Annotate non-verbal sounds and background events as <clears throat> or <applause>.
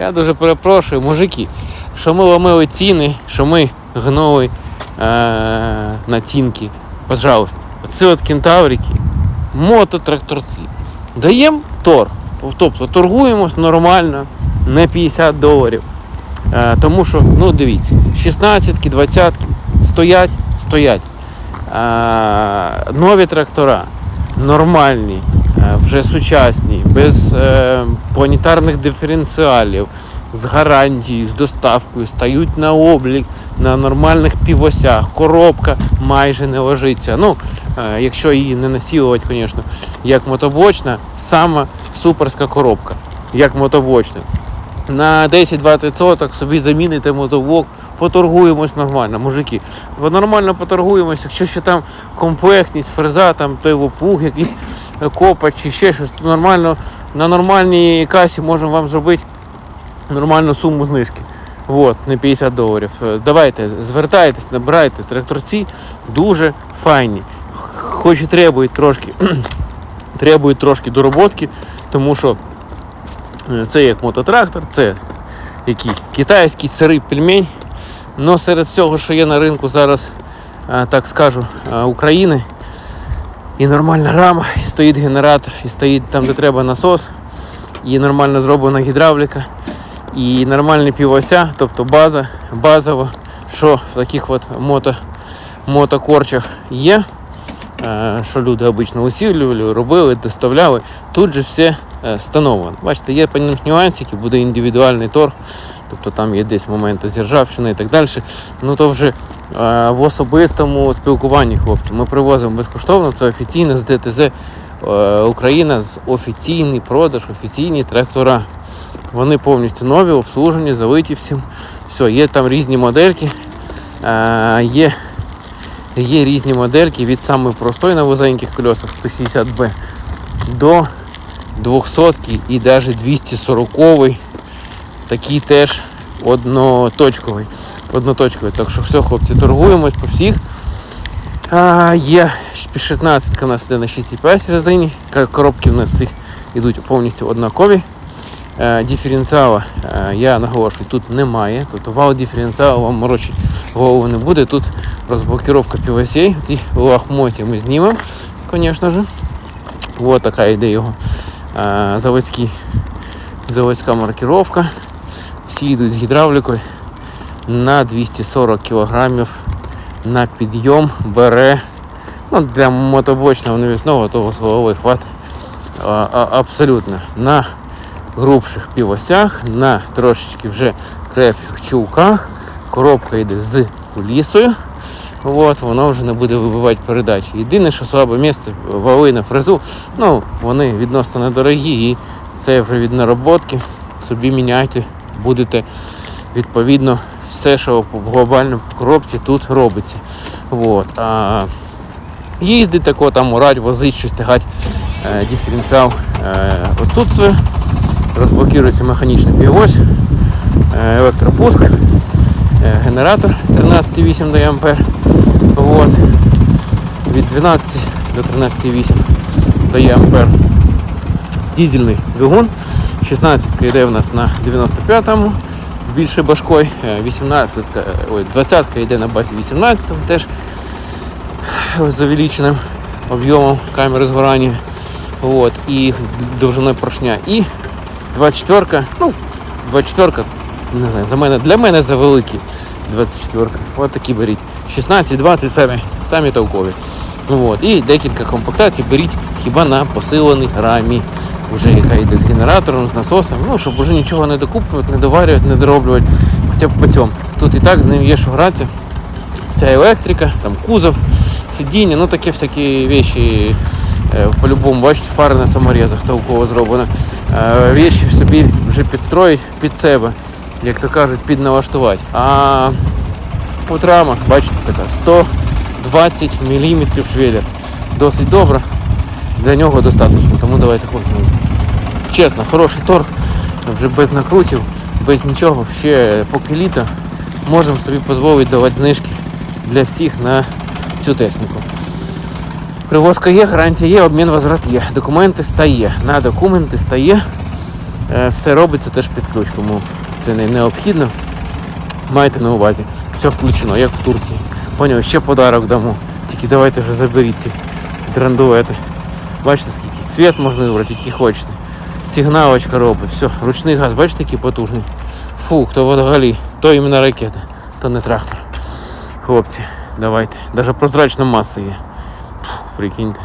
Я дуже перепрошую, мужики, що ми ломили ціни, що ми гнули е- на цінки. Пожалуйста. Оце от кентаврики, мототракторці. Даємо торг. Тобто торгуємось нормально на 50 доларів. Е, тому що, ну дивіться, 16-ки, 20-ки стоять, стоять. Е, нові трактора нормальні, вже сучасні, без е, планетарних диференціалів, з гарантією, з доставкою, стають на облік на нормальних півосях. Коробка майже не ложиться. Ну, е, якщо її не насілувати, звісно, як мотоблочна, сама суперська коробка, як мотоблочна. На 10-20 соток собі заміните мотоблок, поторгуємось нормально, мужики. Нормально поторгуємось, якщо ще там комплектність, фреза, там той лопух, якийсь е, копач чи ще щось, то нормально на нормальній касі можемо вам зробити нормальну суму знижки. Вот, не 50 доларів. Е, Давайте, звертайтесь, набирайте. Тракторці дуже файні. Хоч і требують трошки, <clears throat> требують трошки дороботки, тому що е, це як мототрактор, це який китайський сирий пельмень. Но серед всього, що є на ринку зараз, е, так скажу, е, України, і нормальна рама, і стоїть генератор, і стоїть там, де треба насос, і нормально зроблена гідравліка, і нормальні півося, тобто база, базово, що в таких от мото, мотокорчах є, е, що люди обично усилювали, робили, доставляли. Тут же все встановлено. Бачите, є певні нюансики, буде індивідуальний торг, тобто там є десь моменти з ржавчини і так далі. Ну то вже е, в особистому спілкуванні хлопці. Ми привозимо безкоштовно, це офіційно з ДТЗ е, Україна, з офіційний продаж, офіційні трактора. Вони повністю нові, обслужені, залиті всім. Все, є там різні модельки. Е, є, є різні модельки від самої простої на вузеньких колесах 160B до 200 і навіть 240 такий теж одноточковий. одноточковий. Так що все, хлопці, торгуємось по всіх. А, є 16 у нас йде на 6,5 резині. Коробки в нас всіх йдуть повністю однакові. Е, Диференціала, е, я наголошую, тут немає. Тобто вал диференціалу вам морочить голову не буде. Тут розблокировка півосей. Ті лахмоті ми знімемо, звісно ж. Ось така йде його е, заводський, заводська маркировка. Всі йдуть з гідравлікою на 240 кг на підйом бере. Ну, для мотобочного навісного того голови хватить а, а, абсолютно на грубших півосях, на трошечки вже крепших чулках. Коробка йде з кулісою. От, воно вже не буде вибивати передачі. Єдине, що слабе місце вали на фрезу, ну, вони відносно недорогі і це вже від нароботки. Собі міняйте, будете відповідно все, що в глобальній коробці тут робиться. От. А їздить тако, там урать, возить, щось тягать, е, диференціал е, відсутствує. Розблокується механічний півось, е, електропуск, е, генератор 13,8 дА. От. Від 12 до 13,8 дА. Дізельний двигун. 16 йде в нас на 95-му з більшою башкою. 18, ой, 20 йде на базі 18-го, теж з увеличеним об'ємом камери згорання. От, і довжиною поршня. І 24, ну, 24, не знаю, за мене, для мене за великі 24. От такі беріть. 16, 20 самі, самі толкові. От. І декілька комплектацій беріть хіба на посиленій рамі, вже яка йде з генератором, з насосом, ну, щоб вже нічого не докуплювати, не доварювати, не дороблювати. Хоча б по цьому. Тут і так з ним є що гратися. Вся електрика, там кузов, сидіння, ну такі всякі вещі. е, По-любому, бачите, фари на саморезах толково зроблено. Е, Вещі собі вже підстроїть під себе, як то кажуть, підналаштувати. А от рама, бачите, така 120 мм швеллер. Досить добре. Для нього достатньо. Тому давайте хлопці. Чесно, хороший торг, вже без накрутів, без нічого. Ще поки літо можемо собі дозволити давати знижки для всіх на цю техніку. Привозка є, гарантія є, обмін возврат є. Документи стає. На документи стає. Е, Все робиться теж під ключ, кому це не необхідно. Майте на увазі. Все включено, як в Турції. Поняв, ще подарок дамо. Тільки давайте вже заберіть ці драндуети. Бачите, скільки цвіт можна вибрати, який хочете. Сигналочка робить, все, ручний газ, бачите, який потужний. Фу, хто взагалі, то іменно ракета, то не трактор. Хлопці, давайте. Навіть прозрачна маса є. Фу, Прикиньте.